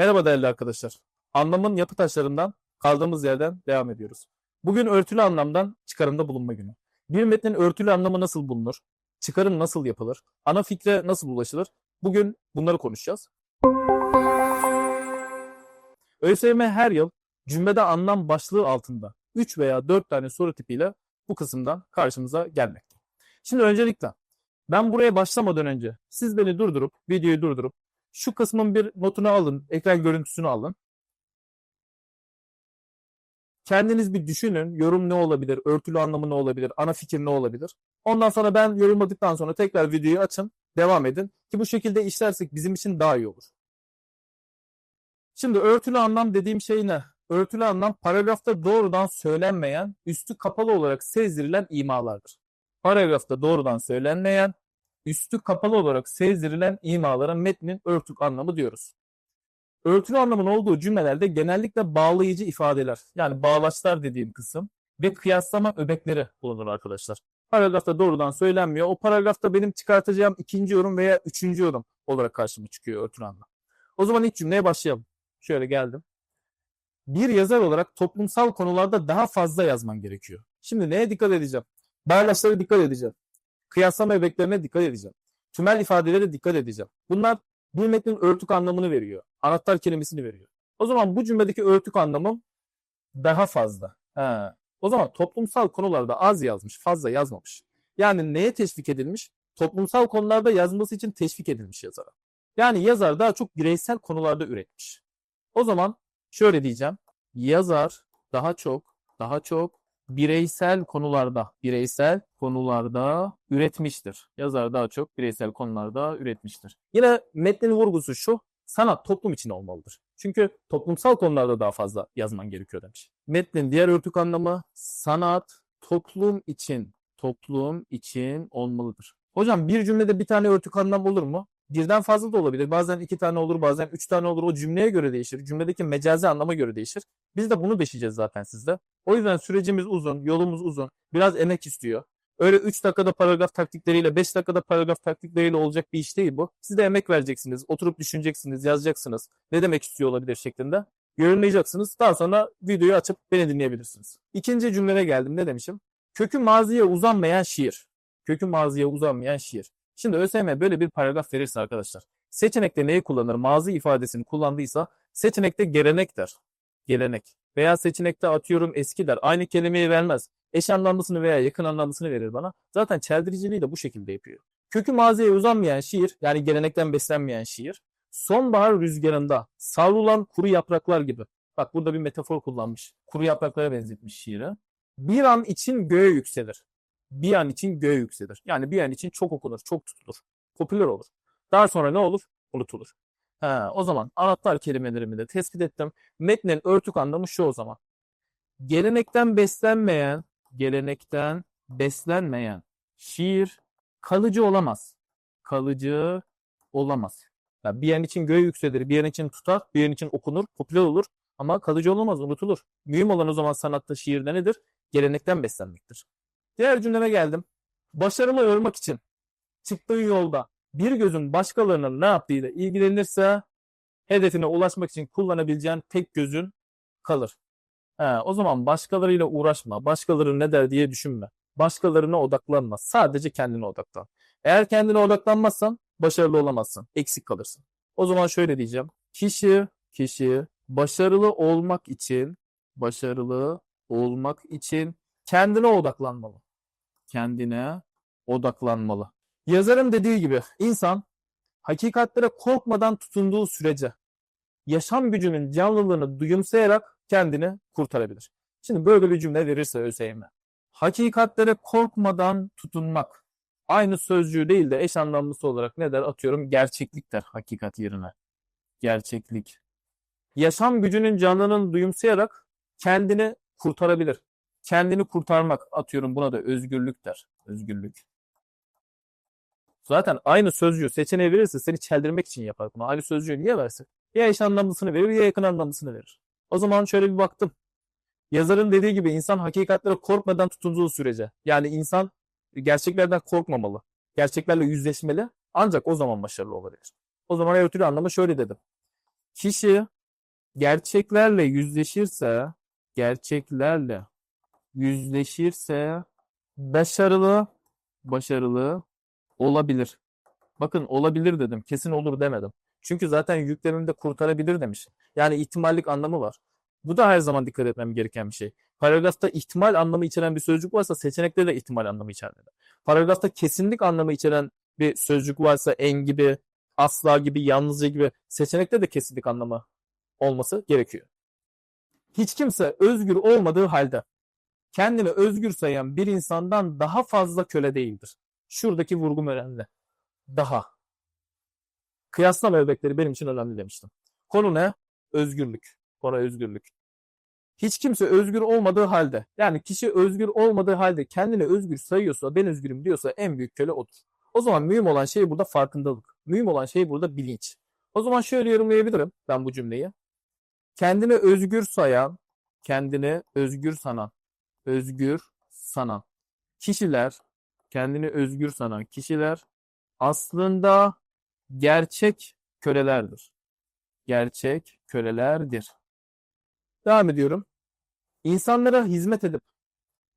Merhaba değerli arkadaşlar. Anlamın yapı taşlarından kaldığımız yerden devam ediyoruz. Bugün örtülü anlamdan çıkarımda bulunma günü. Bir metnin örtülü anlamı nasıl bulunur? Çıkarım nasıl yapılır? Ana fikre nasıl ulaşılır? Bugün bunları konuşacağız. ÖSYM her yıl cümlede anlam başlığı altında 3 veya 4 tane soru tipiyle bu kısımdan karşımıza gelmekte. Şimdi öncelikle ben buraya başlamadan önce siz beni durdurup, videoyu durdurup şu kısmın bir notunu alın, ekran görüntüsünü alın. Kendiniz bir düşünün, yorum ne olabilir, örtülü anlamı ne olabilir, ana fikir ne olabilir. Ondan sonra ben yorumladıktan sonra tekrar videoyu açın, devam edin. Ki bu şekilde işlersek bizim için daha iyi olur. Şimdi örtülü anlam dediğim şey ne? Örtülü anlam paragrafta doğrudan söylenmeyen, üstü kapalı olarak sezdirilen imalardır. Paragrafta doğrudan söylenmeyen, üstü kapalı olarak sezdirilen imalara metnin örtük anlamı diyoruz. Örtülü anlamın olduğu cümlelerde genellikle bağlayıcı ifadeler yani bağlaçlar dediğim kısım ve kıyaslama öbekleri bulunur arkadaşlar. Paragrafta doğrudan söylenmiyor. O paragrafta benim çıkartacağım ikinci yorum veya üçüncü yorum olarak karşıma çıkıyor örtülü anlam. O zaman ilk cümleye başlayalım. Şöyle geldim. Bir yazar olarak toplumsal konularda daha fazla yazman gerekiyor. Şimdi neye dikkat edeceğim? Bağlaçlara dikkat edeceğim. Kıyaslama öbeklerine dikkat edeceğim. Tümel ifadelere dikkat edeceğim. Bunlar bir metnin örtük anlamını veriyor. Anahtar kelimesini veriyor. O zaman bu cümledeki örtük anlamım daha fazla. He. O zaman toplumsal konularda az yazmış, fazla yazmamış. Yani neye teşvik edilmiş? Toplumsal konularda yazması için teşvik edilmiş yazara. Yani yazar daha çok bireysel konularda üretmiş. O zaman şöyle diyeceğim. Yazar daha çok, daha çok bireysel konularda, bireysel konularda üretmiştir. Yazar daha çok bireysel konularda üretmiştir. Yine metnin vurgusu şu, sanat toplum için olmalıdır. Çünkü toplumsal konularda daha fazla yazman gerekiyor demiş. Metnin diğer örtük anlamı sanat toplum için, toplum için olmalıdır. Hocam bir cümlede bir tane örtük anlam olur mu? Birden fazla da olabilir. Bazen iki tane olur, bazen üç tane olur. O cümleye göre değişir. Cümledeki mecazi anlama göre değişir. Biz de bunu deşeceğiz zaten sizde. O yüzden sürecimiz uzun, yolumuz uzun. Biraz emek istiyor. Öyle 3 dakikada paragraf taktikleriyle, 5 dakikada paragraf taktikleriyle olacak bir iş değil bu. Siz de emek vereceksiniz, oturup düşüneceksiniz, yazacaksınız. Ne demek istiyor olabilir şeklinde. Yorumlayacaksınız. Daha sonra videoyu açıp beni dinleyebilirsiniz. İkinci cümlene geldim. Ne demişim? Kökü maziye uzanmayan şiir. Kökü maziye uzanmayan şiir. Şimdi ÖSYM böyle bir paragraf verirse arkadaşlar. Seçenekte neyi kullanır? Mazi ifadesini kullandıysa seçenekte gelenek der. Gelenek. Veya seçenekte atıyorum eski der. Aynı kelimeyi vermez. Eş anlamlısını veya yakın anlamlısını verir bana. Zaten çeldiriciliği de bu şekilde yapıyor. Kökü maziye uzanmayan şiir yani gelenekten beslenmeyen şiir. Sonbahar rüzgarında savrulan kuru yapraklar gibi. Bak burada bir metafor kullanmış. Kuru yapraklara benzetmiş şiiri. Bir an için göğe yükselir. Bir an için göğe yükselir. Yani bir an için çok okunur, çok tutulur. Popüler olur. Daha sonra ne olur? Unutulur. Ha, o zaman anahtar kelimelerimi de tespit ettim. Metnin örtük anlamı şu o zaman. Gelenekten beslenmeyen, gelenekten beslenmeyen şiir kalıcı olamaz. Kalıcı olamaz. Yani bir yer için göğe yükselir, bir yer için tutar, bir yer için okunur, popüler olur ama kalıcı olamaz, unutulur. Mühim olan o zaman sanatta, şiirde nedir? Gelenekten beslenmektir. Diğer cümleme geldim. Başarılı olmak için çıktığın yolda bir gözün başkalarının ne yaptığıyla ilgilenirse hedefine ulaşmak için kullanabileceğin tek gözün kalır. He, o zaman başkalarıyla uğraşma, başkaları ne der diye düşünme. Başkalarına odaklanma. Sadece kendine odaklan. Eğer kendine odaklanmazsan başarılı olamazsın. Eksik kalırsın. O zaman şöyle diyeceğim. Kişi, kişi başarılı olmak için, başarılı olmak için kendine odaklanmalı. Kendine odaklanmalı. Yazarın dediği gibi insan hakikatlere korkmadan tutunduğu sürece yaşam gücünün canlılığını duyumsayarak kendini kurtarabilir. Şimdi böyle bir cümle verirse ÖSYM. Hakikatlere korkmadan tutunmak. Aynı sözcüğü değil de eş anlamlısı olarak ne der? Atıyorum gerçeklik der hakikat yerine. Gerçeklik. Yaşam gücünün canlılığını duyumsayarak kendini kurtarabilir. Kendini kurtarmak atıyorum buna da özgürlük der. Özgürlük. Zaten aynı sözcüğü seçeneği verirse seni çeldirmek için yapar bunu. Aynı sözcüğü niye versin? Ya eş anlamlısını verir ya yakın anlamlısını verir. O zaman şöyle bir baktım. Yazarın dediği gibi insan hakikatlere korkmadan tutunduğu sürece. Yani insan gerçeklerden korkmamalı. Gerçeklerle yüzleşmeli. Ancak o zaman başarılı olabilir. O zaman örtülü anlamı şöyle dedim. Kişi gerçeklerle yüzleşirse, gerçeklerle yüzleşirse başarılı, başarılı olabilir. Bakın olabilir dedim. Kesin olur demedim. Çünkü zaten yüklemimde kurtarabilir demiş. Yani ihtimallik anlamı var. Bu da her zaman dikkat etmem gereken bir şey. Paragrafta ihtimal anlamı içeren bir sözcük varsa seçenekte de ihtimal anlamı içermeli. Paragrafta kesinlik anlamı içeren bir sözcük varsa en gibi, asla gibi, yalnızca gibi seçenekte de kesinlik anlamı olması gerekiyor. Hiç kimse özgür olmadığı halde kendini özgür sayan bir insandan daha fazla köle değildir. Şuradaki vurgum önemli. Daha. Kıyaslama örnekleri benim için önemli demiştim. Konu ne? Özgürlük. Konu özgürlük. Hiç kimse özgür olmadığı halde, yani kişi özgür olmadığı halde kendini özgür sayıyorsa, ben özgürüm diyorsa en büyük köle odur. O zaman mühim olan şey burada farkındalık. Mühim olan şey burada bilinç. O zaman şöyle yorumlayabilirim ben bu cümleyi. Kendini özgür sayan, kendini özgür sanan, özgür sanan kişiler, kendini özgür sanan kişiler aslında gerçek kölelerdir. Gerçek kölelerdir. Devam ediyorum. İnsanlara hizmet edip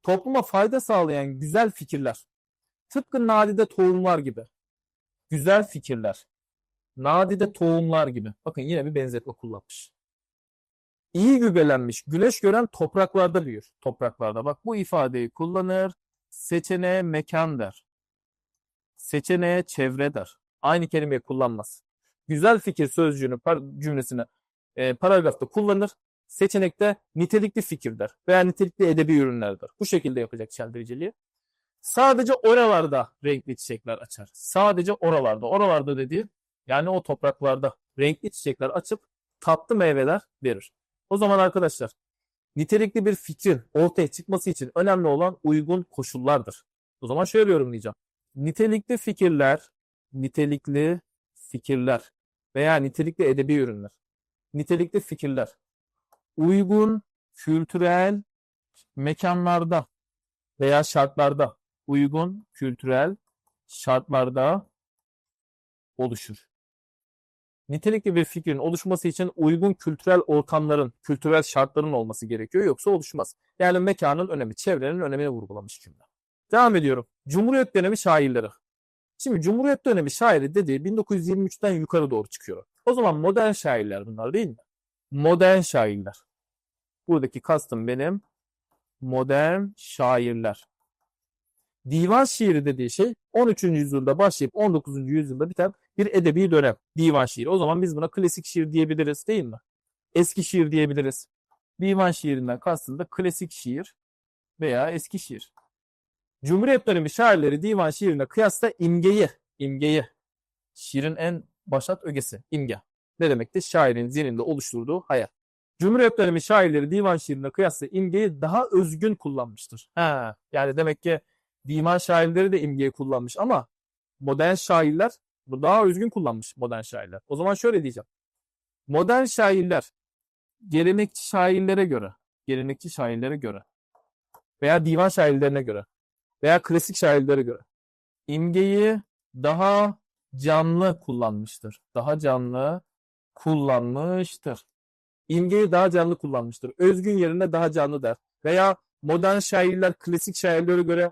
topluma fayda sağlayan güzel fikirler. Tıpkı nadide tohumlar gibi. Güzel fikirler. Nadide tohumlar gibi. Bakın yine bir benzetme kullanmış. İyi gübrelenmiş, güneş gören topraklarda büyür. Topraklarda. Bak bu ifadeyi kullanır. Seçeneğe mekan der. Seçeneğe çevre der. Aynı kelimeyi kullanmaz. Güzel fikir sözcüğünü, cümlesini e, paragrafta kullanır. Seçenekte nitelikli fikir der veya nitelikli edebi ürünler der. Bu şekilde yapacak çeldiriciliği. Sadece oralarda renkli çiçekler açar. Sadece oralarda. Oralarda dediği yani o topraklarda renkli çiçekler açıp tatlı meyveler verir. O zaman arkadaşlar nitelikli bir fikrin ortaya çıkması için önemli olan uygun koşullardır. O zaman şöyle yorumlayacağım. Nitelikli fikirler, nitelikli fikirler veya nitelikli edebi ürünler. Nitelikli fikirler uygun kültürel mekanlarda veya şartlarda uygun kültürel şartlarda oluşur. Nitelikli bir fikrin oluşması için uygun kültürel ortamların, kültürel şartların olması gerekiyor. Yoksa oluşmaz. Yani mekanın önemi, çevrenin önemini vurgulamış cümle. Devam ediyorum. Cumhuriyet dönemi şairleri. Şimdi Cumhuriyet dönemi şairi dediği 1923'ten yukarı doğru çıkıyor. O zaman modern şairler bunlar değil mi? Modern şairler. Buradaki kastım benim modern şairler. Divan şiiri dediği şey 13. yüzyılda başlayıp 19. yüzyılda biten bir edebi dönem. Divan şiiri. O zaman biz buna klasik şiir diyebiliriz değil mi? Eski şiir diyebiliriz. Divan şiirinden kastım da klasik şiir veya eski şiir. Cumhuriyet dönemi şairleri divan şiirine kıyasla imgeyi, imgeyi, şiirin en başat ögesi, imge. Ne demekti? Şairin zihninde oluşturduğu hayal. Cumhuriyet dönemi şairleri divan şiirine kıyasla imgeyi daha özgün kullanmıştır. Ha, yani demek ki divan şairleri de imgeyi kullanmış ama modern şairler bu daha özgün kullanmış modern şairler. O zaman şöyle diyeceğim. Modern şairler gelenekçi şairlere göre, gelenekçi şairlere göre veya divan şairlerine göre veya klasik şairlere göre imgeyi daha canlı kullanmıştır. Daha canlı kullanmıştır. İmgeyi daha canlı kullanmıştır. Özgün yerine daha canlı der. Veya modern şairler klasik şairlere göre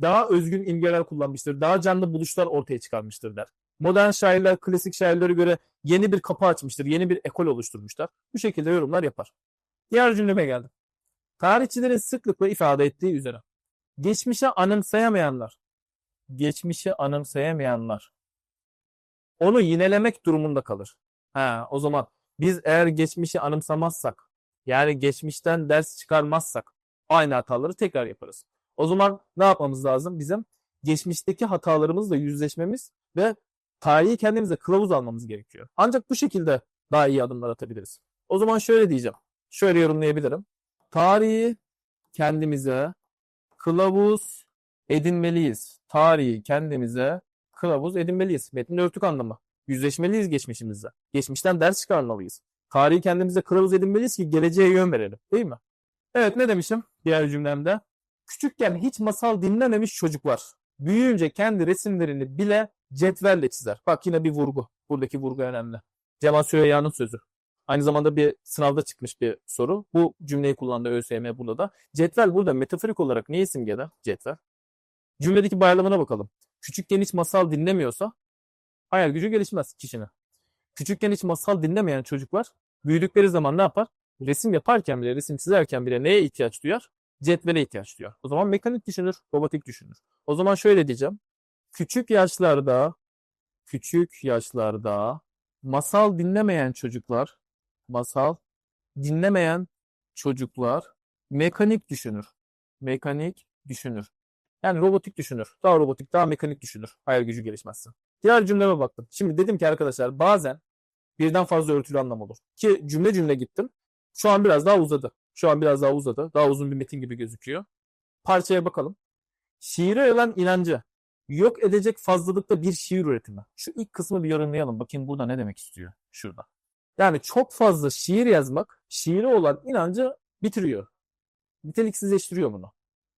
daha özgün imgeler kullanmıştır. Daha canlı buluşlar ortaya çıkarmıştır der. Modern şairler klasik şairlere göre yeni bir kapı açmıştır. Yeni bir ekol oluşturmuşlar. Bu şekilde yorumlar yapar. Diğer cümleme geldim. Tarihçilerin sıklıkla ifade ettiği üzere geçmişe anımsayamayanlar, geçmişi anımsayamayanlar onu yinelemek durumunda kalır. Ha, o zaman biz eğer geçmişi anımsamazsak, yani geçmişten ders çıkarmazsak aynı hataları tekrar yaparız. O zaman ne yapmamız lazım? Bizim geçmişteki hatalarımızla yüzleşmemiz ve tarihi kendimize kılavuz almamız gerekiyor. Ancak bu şekilde daha iyi adımlar atabiliriz. O zaman şöyle diyeceğim. Şöyle yorumlayabilirim. Tarihi kendimize kılavuz edinmeliyiz. Tarihi kendimize kılavuz edinmeliyiz. Metin örtük anlamı. Yüzleşmeliyiz geçmişimizle. Geçmişten ders çıkarmalıyız. Tarihi kendimize kılavuz edinmeliyiz ki geleceğe yön verelim. Değil mi? Evet ne demişim diğer cümlemde? Küçükken hiç masal dinlememiş çocuk var. Büyüyünce kendi resimlerini bile cetvelle çizer. Bak yine bir vurgu. Buradaki vurgu önemli. Cemal Süreyya'nın sözü. Aynı zamanda bir sınavda çıkmış bir soru. Bu cümleyi kullandı ÖSYM burada da. Cetvel burada metaforik olarak ne isim gelir? Cetvel. Cümledeki bağlamına bakalım. Küçükken hiç masal dinlemiyorsa hayal gücü gelişmez kişinin. Küçükken hiç masal dinlemeyen çocuklar büyüdükleri zaman ne yapar? Resim yaparken bile, resim çizerken bile neye ihtiyaç duyar? Cetvele ihtiyaç duyar. O zaman mekanik düşünür, robotik düşünür. O zaman şöyle diyeceğim. Küçük yaşlarda, küçük yaşlarda masal dinlemeyen çocuklar, masal dinlemeyen çocuklar mekanik düşünür. Mekanik düşünür. Yani robotik düşünür. Daha robotik, daha mekanik düşünür. Hayal gücü gelişmezse. Diğer cümleme baktım. Şimdi dedim ki arkadaşlar bazen birden fazla örtülü anlam olur. Ki cümle cümle gittim. Şu an biraz daha uzadı. Şu an biraz daha uzadı. Daha uzun bir metin gibi gözüküyor. Parçaya bakalım. Şiire olan inancı yok edecek fazlalıkta bir şiir üretimi. Şu ilk kısmı bir yorumlayalım. Bakayım burada ne demek istiyor şurada. Yani çok fazla şiir yazmak şiire olan inancı bitiriyor. Niteliksizleştiriyor bunu.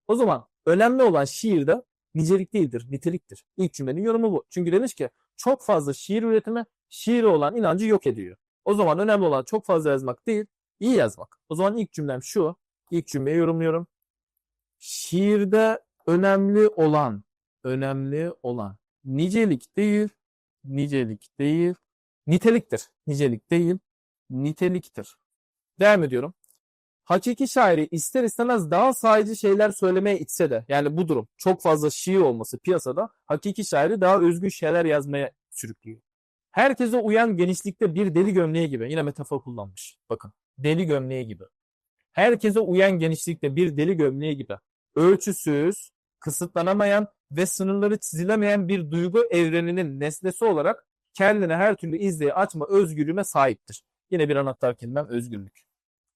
O zaman önemli olan şiirde nicelik değildir, niteliktir. İlk cümlenin yorumu bu. Çünkü demiş ki çok fazla şiir üretimi şiire olan inancı yok ediyor. O zaman önemli olan çok fazla yazmak değil, iyi yazmak. O zaman ilk cümlem şu. İlk cümleyi yorumluyorum. Şiirde önemli olan, önemli olan nicelik değil, nicelik değil, niteliktir. Nicelik değil, niteliktir. Devam ediyorum. Hakiki şairi ister istemez daha sadece şeyler söylemeye itse de yani bu durum çok fazla şiir olması piyasada hakiki şairi daha özgün şeyler yazmaya sürüklüyor. Herkese uyan genişlikte bir deli gömleği gibi yine metafor kullanmış. Bakın deli gömleği gibi. Herkese uyan genişlikte bir deli gömleği gibi. Ölçüsüz, kısıtlanamayan ve sınırları çizilemeyen bir duygu evreninin nesnesi olarak kendine her türlü izleyi açma özgürlüğüne sahiptir. Yine bir anahtar kelimem özgürlük.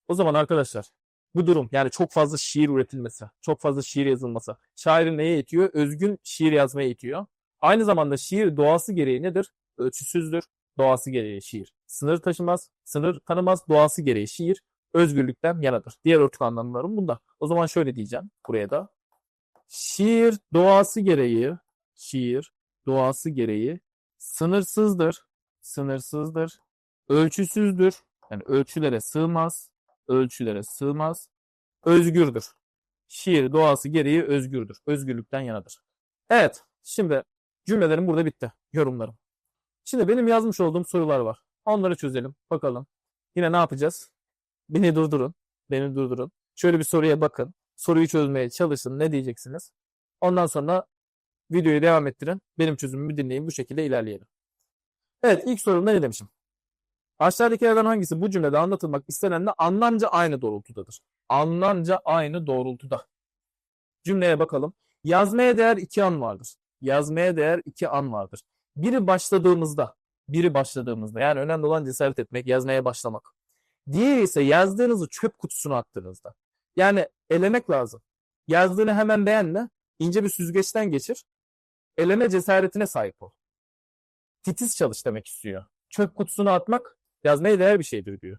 O zaman arkadaşlar bu durum yani çok fazla şiir üretilmesi, çok fazla şiir yazılması şairin neye itiyor? Özgün şiir yazmaya itiyor. Aynı zamanda şiir doğası gereği nedir? Ölçüsüzdür. Doğası gereği şiir. Sınır taşımaz, sınır tanımaz, doğası gereği şiir özgürlükten yanadır. Diğer örtük anlamlarım bunda. O zaman şöyle diyeceğim buraya da. Şiir doğası gereği, şiir doğası gereği sınırsızdır, sınırsızdır, ölçüsüzdür, yani ölçülere sığmaz, ölçülere sığmaz, özgürdür. Şiir doğası gereği özgürdür, özgürlükten yanadır. Evet, şimdi cümlelerim burada bitti, yorumlarım. Şimdi benim yazmış olduğum sorular var. Onları çözelim, bakalım. Yine ne yapacağız? Beni durdurun, beni durdurun. Şöyle bir soruya bakın. Soruyu çözmeye çalışın. Ne diyeceksiniz? Ondan sonra videoyu devam ettirin. Benim çözümümü dinleyin. Bu şekilde ilerleyelim. Evet ilk sorumda ne demişim? Aşağıdakilerden hangisi bu cümlede anlatılmak istenenle anlamca aynı doğrultudadır? Anlamca aynı doğrultuda. Cümleye bakalım. Yazmaya değer iki an vardır. Yazmaya değer iki an vardır. Biri başladığımızda, biri başladığımızda yani önemli olan cesaret etmek, yazmaya başlamak. Diğeri ise yazdığınızı çöp kutusuna attığınızda. Yani elemek lazım. Yazdığını hemen beğenme, ince bir süzgeçten geçir. Eleme cesaretine sahip ol. Titiz çalış demek istiyor. Çöp kutusuna atmak yazmaya değer bir şeydir diyor.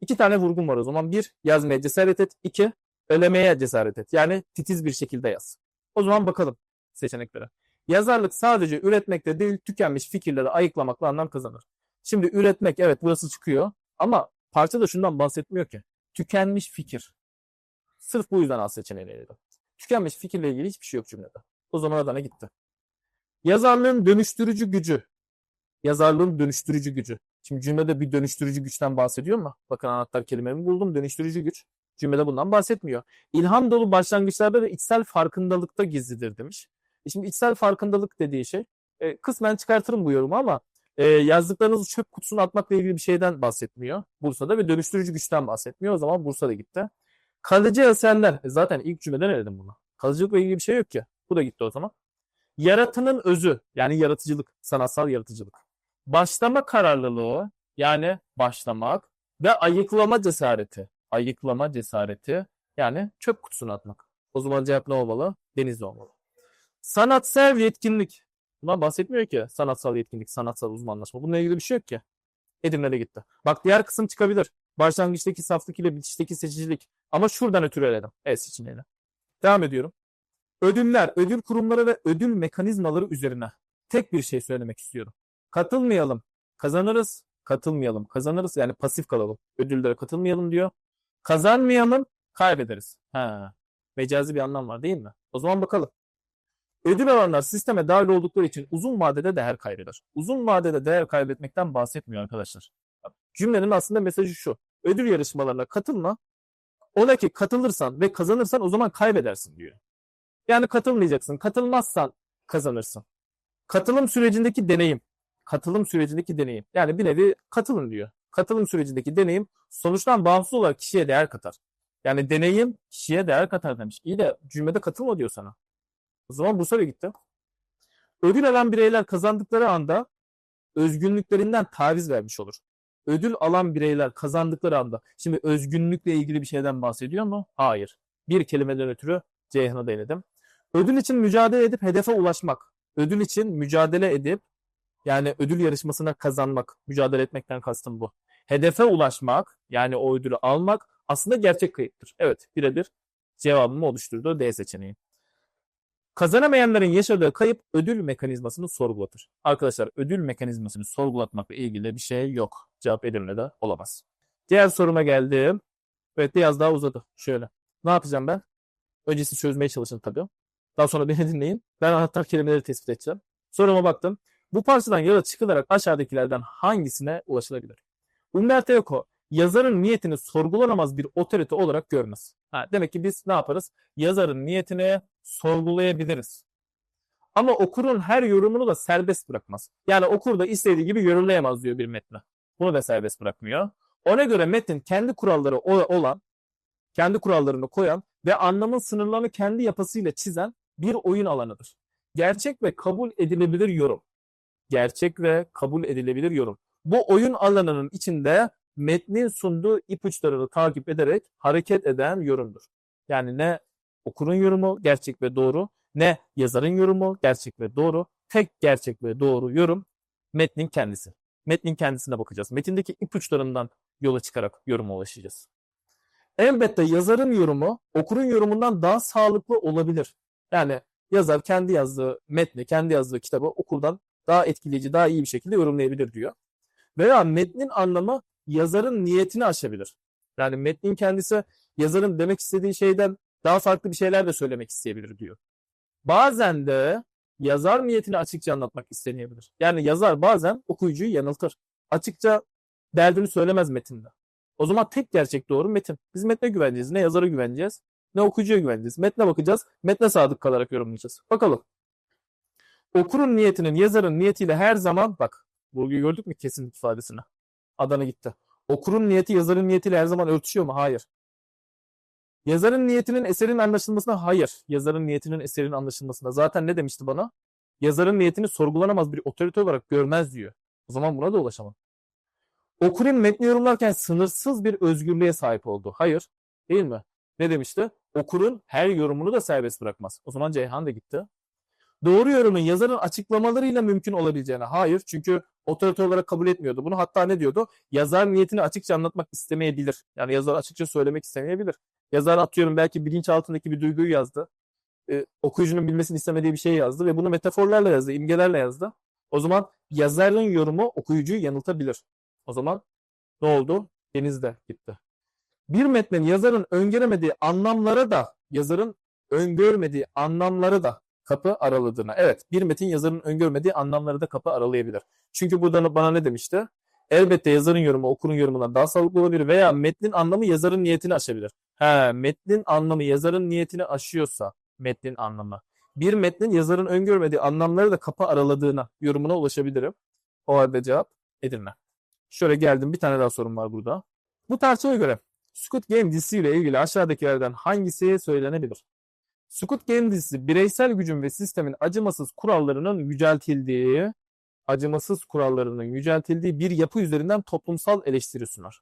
İki tane vurgun var o zaman. Bir, yazmaya cesaret et. İki, elemeye cesaret et. Yani titiz bir şekilde yaz. O zaman bakalım seçeneklere. Yazarlık sadece üretmekte değil, tükenmiş fikirleri ayıklamakla anlam kazanır. Şimdi üretmek evet burası çıkıyor ama parça da şundan bahsetmiyor ki. Tükenmiş fikir. Sırf bu yüzden az seçeneğini eledim. Tükenmiş fikirle ilgili hiçbir şey yok cümlede. O zaman Adana gitti. Yazarlığın dönüştürücü gücü. Yazarlığın dönüştürücü gücü. Şimdi cümlede bir dönüştürücü güçten bahsediyor mu? Bakın anahtar kelimemi buldum. Dönüştürücü güç. Cümlede bundan bahsetmiyor. İlham dolu başlangıçlarda ve içsel farkındalıkta gizlidir demiş. E şimdi içsel farkındalık dediği şey e, kısmen çıkartırım bu yorumu ama e, yazdıklarınızı çöp kutusuna atmakla ilgili bir şeyden bahsetmiyor. Bursa'da ve dönüştürücü güçten bahsetmiyor. O zaman Bursa'da gitti. Kalıcı eserler. E zaten ilk cümleden eledim bunu. Kalıcılıkla ilgili bir şey yok ki. Bu da gitti o zaman. Yaratının özü yani yaratıcılık, sanatsal yaratıcılık. Başlama kararlılığı yani başlamak ve ayıklama cesareti. Ayıklama cesareti yani çöp kutusuna atmak. O zaman cevap ne olmalı? Denizli olmalı. Sanatsal yetkinlik. Bundan bahsetmiyor ki sanatsal yetkinlik, sanatsal uzmanlaşma. Bununla ilgili bir şey yok ki. Edirne'de gitti. Bak diğer kısım çıkabilir. Başlangıçtaki saflık ile bitişteki seçicilik. Ama şuradan ötürü eledim. Evet seçeneğine. Devam ediyorum. Ödüller, ödül kurumları ve ödül mekanizmaları üzerine tek bir şey söylemek istiyorum. Katılmayalım, kazanırız. katılmayalım, kazanırız. Yani pasif kalalım. Ödüllere katılmayalım diyor. Kazanmayalım, kaybederiz. Ha. Mecazi bir anlam var değil mi? O zaman bakalım. Ödül alanlar sisteme dahil oldukları için uzun vadede değer kaybeder. Uzun vadede değer kaybetmekten bahsetmiyor arkadaşlar. Cümlenin aslında mesajı şu. Ödül yarışmalarına katılma. Ola ki katılırsan ve kazanırsan o zaman kaybedersin diyor. Yani katılmayacaksın. Katılmazsan kazanırsın. Katılım sürecindeki deneyim. Katılım sürecindeki deneyim. Yani bir nevi katılın diyor. Katılım sürecindeki deneyim sonuçtan bağımsız olarak kişiye değer katar. Yani deneyim kişiye değer katar demiş. İyi de cümlede katılma diyor sana. O zaman Bursa'ya gitti. Ödül alan bireyler kazandıkları anda özgünlüklerinden taviz vermiş olur. Ödül alan bireyler kazandıkları anda. Şimdi özgünlükle ilgili bir şeyden bahsediyor mu? Hayır. Bir kelimeden ötürü Ceyhan'a değindim. Ödül için mücadele edip hedefe ulaşmak. Ödül için mücadele edip yani ödül yarışmasına kazanmak. Mücadele etmekten kastım bu. Hedefe ulaşmak yani o ödülü almak aslında gerçek kayıptır. Evet birebir cevabımı oluşturdu D seçeneği. Kazanamayanların yaşadığı kayıp ödül mekanizmasını sorgulatır. Arkadaşlar ödül mekanizmasını sorgulatmakla ilgili bir şey yok. Cevap Edirne'de olamaz. Diğer soruma geldim. Evet biraz daha uzadı. Şöyle. Ne yapacağım ben? Öncesi çözmeye çalışın tabii. Daha sonra beni dinleyin. Ben anahtar kelimeleri tespit edeceğim. Soruma baktım. Bu parçadan yola çıkılarak aşağıdakilerden hangisine ulaşılabilir? Umberto Eco yazarın niyetini sorgulanamaz bir otorite olarak görmez. Ha, demek ki biz ne yaparız? Yazarın niyetini sorgulayabiliriz. Ama okurun her yorumunu da serbest bırakmaz. Yani okur da istediği gibi yorumlayamaz diyor bir metne. Bunu da serbest bırakmıyor. Ona göre metin kendi kuralları olan, kendi kurallarını koyan ve anlamın sınırlarını kendi yapısıyla çizen bir oyun alanıdır. Gerçek ve kabul edilebilir yorum. Gerçek ve kabul edilebilir yorum. Bu oyun alanının içinde metnin sunduğu ipuçlarını takip ederek hareket eden yorumdur. Yani ne okurun yorumu gerçek ve doğru, ne yazarın yorumu gerçek ve doğru. Tek gerçek ve doğru yorum metnin kendisi. Metnin kendisine bakacağız. Metindeki ipuçlarından yola çıkarak yoruma ulaşacağız. Elbette yazarın yorumu okurun yorumundan daha sağlıklı olabilir. Yani yazar kendi yazdığı metni, kendi yazdığı kitabı okurdan daha etkileyici, daha iyi bir şekilde yorumlayabilir diyor. Veya metnin anlamı yazarın niyetini aşabilir. Yani metnin kendisi yazarın demek istediği şeyden daha farklı bir şeyler de söylemek isteyebilir diyor. Bazen de yazar niyetini açıkça anlatmak istenebilir. Yani yazar bazen okuyucuyu yanıltır. Açıkça derdini söylemez metinde. O zaman tek gerçek doğru metin. Biz metne güveneceğiz. Ne yazara güveneceğiz ne okuyucuya güveneceğiz. Metne bakacağız. Metne sadık kalarak yorumlayacağız. Bakalım. Okurun niyetinin yazarın niyetiyle her zaman bak vurguyu gördük mü kesinlik ifadesine. Adana gitti. Okurun niyeti yazarın niyetiyle her zaman örtüşüyor mu? Hayır. Yazarın niyetinin eserin anlaşılmasına hayır. Yazarın niyetinin eserin anlaşılmasına. Zaten ne demişti bana? Yazarın niyetini sorgulanamaz bir otorite olarak görmez diyor. O zaman buna da ulaşamam. Okurun metni yorumlarken sınırsız bir özgürlüğe sahip oldu. Hayır. Değil mi? Ne demişti? Okurun her yorumunu da serbest bırakmaz. O zaman Ceyhan da gitti. Doğru yorumun yazarın açıklamalarıyla mümkün olabileceğine. Hayır. Çünkü otorite olarak kabul etmiyordu bunu. Hatta ne diyordu? Yazar niyetini açıkça anlatmak istemeyebilir. Yani yazar açıkça söylemek istemeyebilir. Yazar atıyorum belki bilinç altındaki bir duyguyu yazdı. Ee, okuyucunun bilmesini istemediği bir şey yazdı ve bunu metaforlarla yazdı, imgelerle yazdı. O zaman yazarın yorumu okuyucuyu yanıltabilir. O zaman ne oldu? Denizde gitti. Bir metnin yazarın öngöremediği anlamlara da yazarın öngörmediği anlamları da kapı araladığına. Evet bir metin yazarın öngörmediği anlamları da kapı aralayabilir. Çünkü burada bana ne demişti? Elbette yazarın yorumu okurun yorumundan daha sağlıklı olabilir veya metnin anlamı yazarın niyetini aşabilir. He, metnin anlamı yazarın niyetini aşıyorsa metnin anlamı. Bir metnin yazarın öngörmediği anlamları da kapı araladığına yorumuna ulaşabilirim. O halde cevap Edirne. Şöyle geldim bir tane daha sorum var burada. Bu tartışmaya göre Squid Game dizisiyle ilgili aşağıdakilerden hangisi söylenebilir? Squid Game dizisi bireysel gücün ve sistemin acımasız kurallarının yüceltildiği, acımasız kurallarının yüceltildiği bir yapı üzerinden toplumsal eleştiri sunar.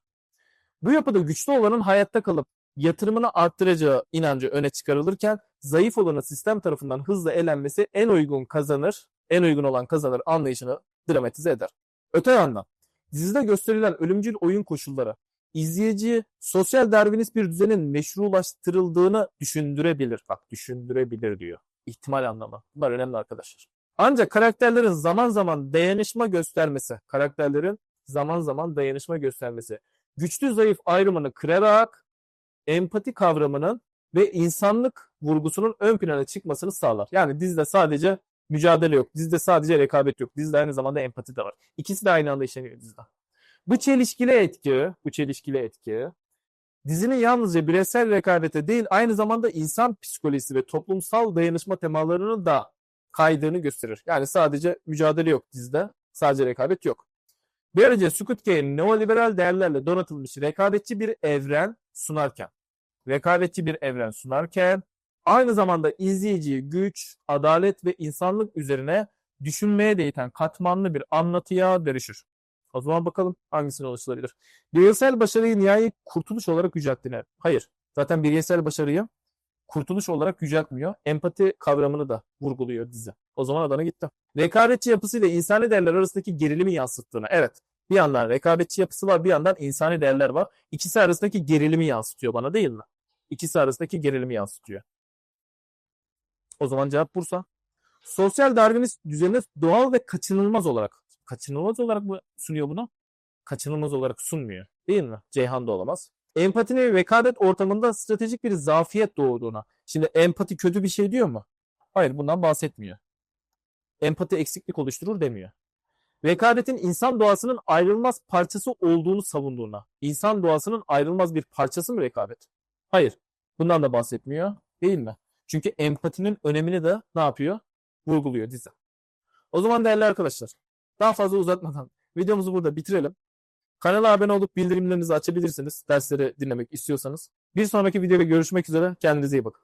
Bu yapıda güçlü olanın hayatta kalıp yatırımını arttıracağı inancı öne çıkarılırken zayıf olanın sistem tarafından hızla elenmesi en uygun kazanır, en uygun olan kazanır anlayışını dramatize eder. Öte yandan dizide gösterilen ölümcül oyun koşulları izleyici sosyal darwinist bir düzenin meşrulaştırıldığını düşündürebilir. Bak düşündürebilir diyor. İhtimal anlamı. Bunlar önemli arkadaşlar. Ancak karakterlerin zaman zaman dayanışma göstermesi, karakterlerin zaman zaman dayanışma göstermesi. Güçlü zayıf ayrımını kırarak empati kavramının ve insanlık vurgusunun ön plana çıkmasını sağlar. Yani dizide sadece mücadele yok. Dizide sadece rekabet yok. Dizide aynı zamanda empati de var. İkisi de aynı anda işleniyor dizide. Bu çelişkili etki, bu çelişkili etki dizinin yalnızca bireysel rekabete değil aynı zamanda insan psikolojisi ve toplumsal dayanışma temalarının da kaydığını gösterir. Yani sadece mücadele yok dizide, sadece rekabet yok. Böylece Squid Game neoliberal değerlerle donatılmış rekabetçi bir evren sunarken, rekabetçi bir evren sunarken aynı zamanda izleyiciyi güç, adalet ve insanlık üzerine düşünmeye de katmanlı bir anlatıya dönüşür. O zaman bakalım hangisine ulaşılabilir. Bireysel başarıyı nihai kurtuluş olarak yücelttiğine. Hayır. Zaten bireysel başarıyı kurtuluş olarak yüceltmiyor. Empati kavramını da vurguluyor dizi. O zaman Adana gitti. Rekabetçi yapısıyla insani değerler arasındaki gerilimi yansıttığını. Evet. Bir yandan rekabetçi yapısı var, bir yandan insani değerler var. İkisi arasındaki gerilimi yansıtıyor bana değil mi? İkisi arasındaki gerilimi yansıtıyor. O zaman cevap Bursa. Sosyal Darwinist düzeni doğal ve kaçınılmaz olarak kaçınılmaz olarak mı sunuyor bunu? Kaçınılmaz olarak sunmuyor. Değil mi? Ceyhan da olamaz. Empatinin ve rekabet ortamında stratejik bir zafiyet doğduğuna. Şimdi empati kötü bir şey diyor mu? Hayır bundan bahsetmiyor. Empati eksiklik oluşturur demiyor. Rekabetin insan doğasının ayrılmaz parçası olduğunu savunduğuna. İnsan doğasının ayrılmaz bir parçası mı rekabet? Hayır. Bundan da bahsetmiyor. Değil mi? Çünkü empatinin önemini de ne yapıyor? Vurguluyor dizi. O zaman değerli arkadaşlar daha fazla uzatmadan videomuzu burada bitirelim. Kanala abone olup bildirimlerinizi açabilirsiniz dersleri dinlemek istiyorsanız. Bir sonraki videoda görüşmek üzere. Kendinize iyi bakın.